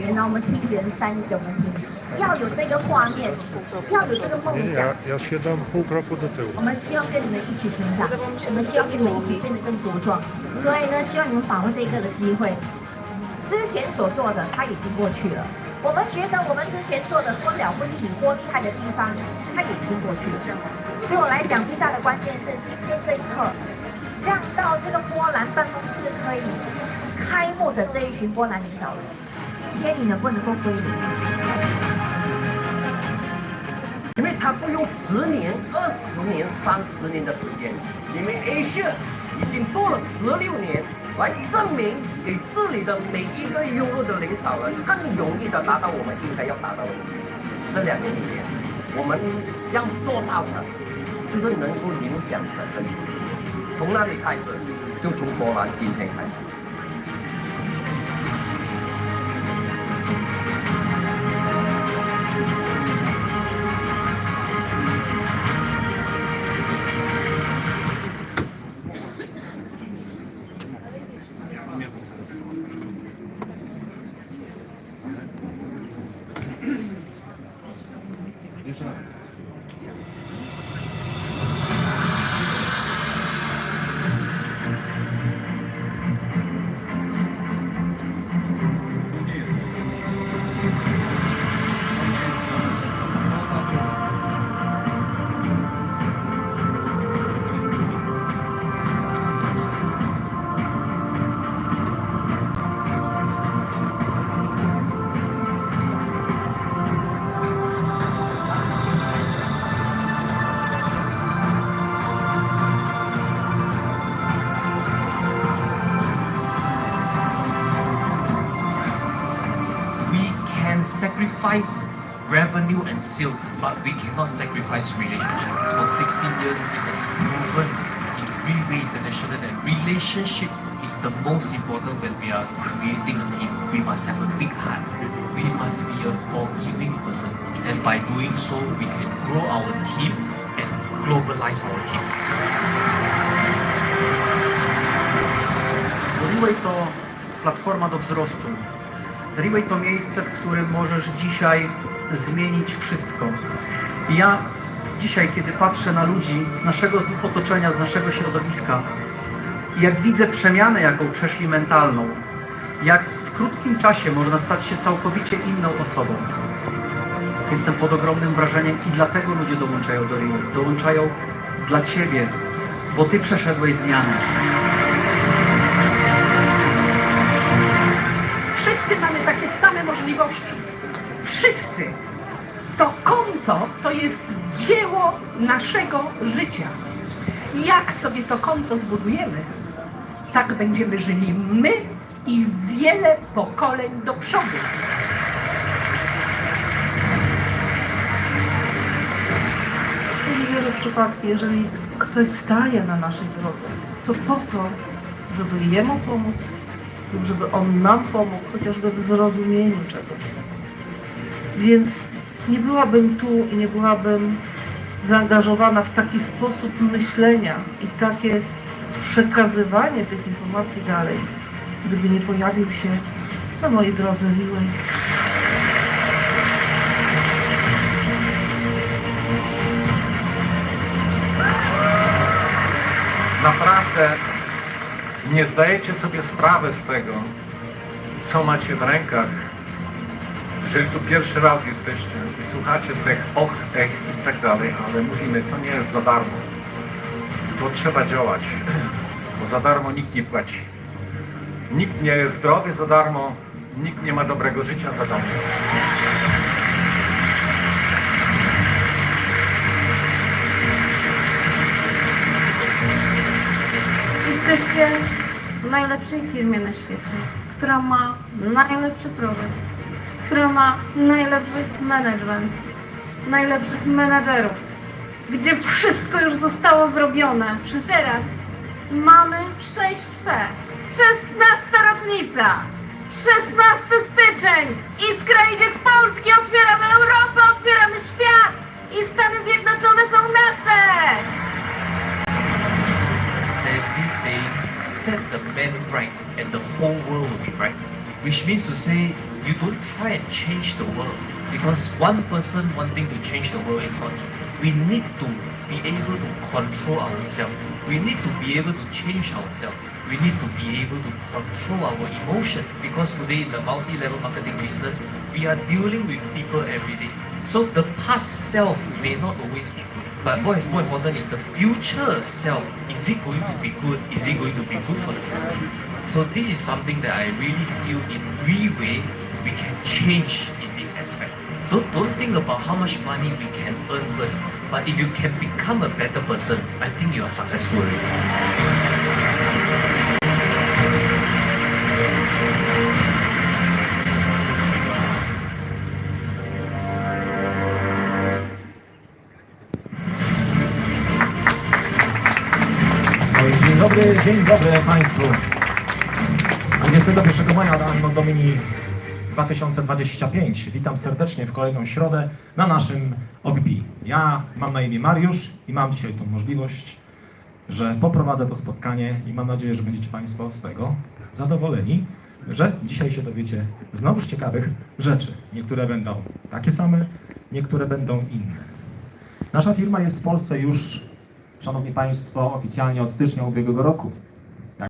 语言，然后我们听别人翻译给我们听，要有这个画面，要有这个梦想。我们希望跟你们一起成长，我们希望跟你们一起变得更茁壮，所以呢，希望你们把握这一刻的机会。之前所做的，它已经过去了。我们觉得我们之前做的多了不起、多厉害的地方，它已经过去了。对我来讲，最大的关键是今天这一刻，让到这个波兰办公室可以开幕的这一群波兰领导人，天，你能不能够归零？因为他不用十年、二十年、三十年的时间，你们 A 线已经做了十六年，来证明给这里的每一个优秀的领导人更容易的达到我们应该要达到的。这两年里面，我们要做到的，就是能够影响整个。从那里开始，就从波兰今天开始。Can sacrifice revenue and sales, but we cannot sacrifice relationship. For 16 years, it has proven in Freeway International that relationship is the most important when we are creating a team. We must have a big heart. We must be a forgiving person. And by doing so, we can grow our team and globalize our team. Relay to platforma do wzrostu. Relay to miejsce, w którym możesz dzisiaj zmienić wszystko. Ja dzisiaj, kiedy patrzę na ludzi z naszego otoczenia, z naszego środowiska, jak widzę przemianę, jaką przeszli mentalną, jak w krótkim czasie można stać się całkowicie inną osobą. Jestem pod ogromnym wrażeniem i dlatego ludzie dołączają do Relay. Dołączają dla Ciebie, bo Ty przeszedłeś zmianę. Wszyscy mamy takie same możliwości. Wszyscy. To konto to jest dzieło naszego życia. Jak sobie to konto zbudujemy, tak będziemy żyli my i wiele pokoleń do przodu. W wielu przypadkach, jeżeli ktoś staje na naszej drodze, to po to, żeby jemu pomóc żeby on nam pomógł, chociażby w zrozumieniu czegoś. Więc nie byłabym tu i nie byłabym zaangażowana w taki sposób myślenia i takie przekazywanie tych informacji dalej, gdyby nie pojawił się na mojej drodze Relay. naprawdę nie zdajecie sobie sprawy z tego, co macie w rękach. Jeżeli tu pierwszy raz jesteście i słuchacie tych och, ech i tak dalej, ale mówimy, to nie jest za darmo. To trzeba działać, bo za darmo nikt nie płaci. Nikt nie jest zdrowy za darmo, nikt nie ma dobrego życia za darmo. Jesteście w najlepszej firmie na świecie, która ma najlepszy produkt, która ma najlepszy management, najlepszych menadżerów, gdzie wszystko już zostało zrobione. Przez teraz mamy 6P, 16 rocznica, 16 styczeń, Iskra idzie z Polski, otwieramy Europę, otwieramy świat whole world right. Which means to say, you don't try and change the world because one person wanting to change the world is not easy. We need to be able to control ourselves. We need to be able to change ourselves. We need to be able to control our emotion because today in the multi-level marketing business, we are dealing with people every day. So the past self may not always be good, but what is more important is the future self. Is it going to be good? Is it going to be good for the future? So this is something that I really feel in Reway we can change in this aspect. Don't, don't think about how much money we can earn first, but if you can become a better person, I think you are successful already. Dobry, dzień dobry Państwu. 21 maja Anno Domini 2025. Witam serdecznie w kolejną środę na naszym OVP. Ja mam na imię Mariusz i mam dzisiaj tą możliwość, że poprowadzę to spotkanie i mam nadzieję, że będziecie Państwo z tego zadowoleni, że dzisiaj się dowiecie znowuż ciekawych rzeczy. Niektóre będą takie same, niektóre będą inne. Nasza firma jest w Polsce już Szanowni Państwo, oficjalnie od stycznia ubiegłego roku.